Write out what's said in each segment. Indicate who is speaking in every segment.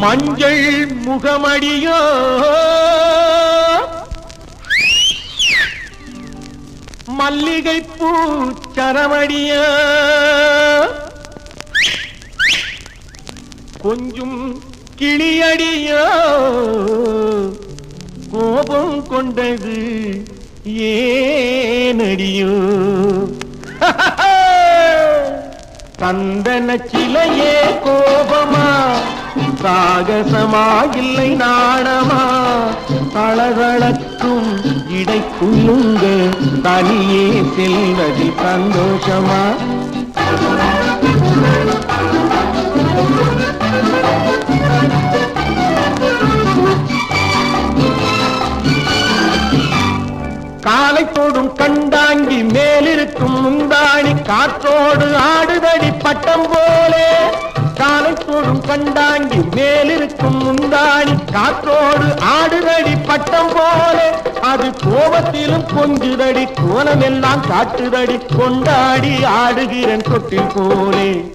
Speaker 1: மஞ்சள் முகமடியோ? மல்லிகை பூ சரமடியோ கொஞ்சம் கிளியடியோ? கோபம் கொண்டது ஏனடியோ? தந்தன சிலையே கோபமா? சாகசமா இல்லை நாணமா? தளதளக்கும் இடைக்குள்ளுங்க தனியே செல்வதில் சந்தோஷமா? காலை போடும் கண்டாங்கி மேலிருக்கும் முந்தாணி காற்றோடு ஆடுதடி பட்டம் போலே போடும் மேலிருக்கும் முந்தாணி. காற்றோடு ஆடுதடி பட்டம் போல. அது கோபத்திலும் கொஞ்சுதடி கோலமெல்லாம் காட்டுதடி. கொண்டாடி ஆடுகிறன் தொட்டில் போலே.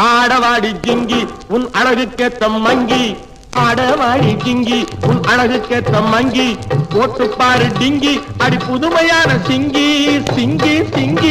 Speaker 1: ஆடவாடி ஜிங்கி உன் அழகுக்கேத்த மங்கி. ஆடவாடி ஜிங்கி உன் அழகுக்கேத்த மங்கி. போட்டு பாரு டிங்கி அடி புதுமையான சிங்கி சிங்கி சிங்கி.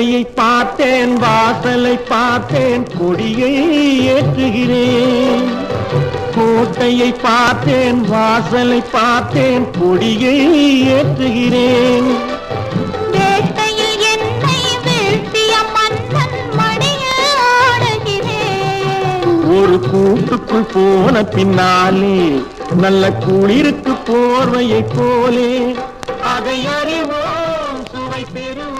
Speaker 1: கோட்டையை பார்த்தேன் வாசலை பார்த்தேன் கொடியை ஏற்றுகிறேன். கோட்டையை பார்த்தேன் வாசலை பார்த்தேன் கொடியை ஏற்றுகிறேன். ஒரு கூட்டுக்குள் போன பின்னாலே நல்ல குளிருக்கு போர்வையை போலே அதை அறிவோம் சுவை பெறுவோம்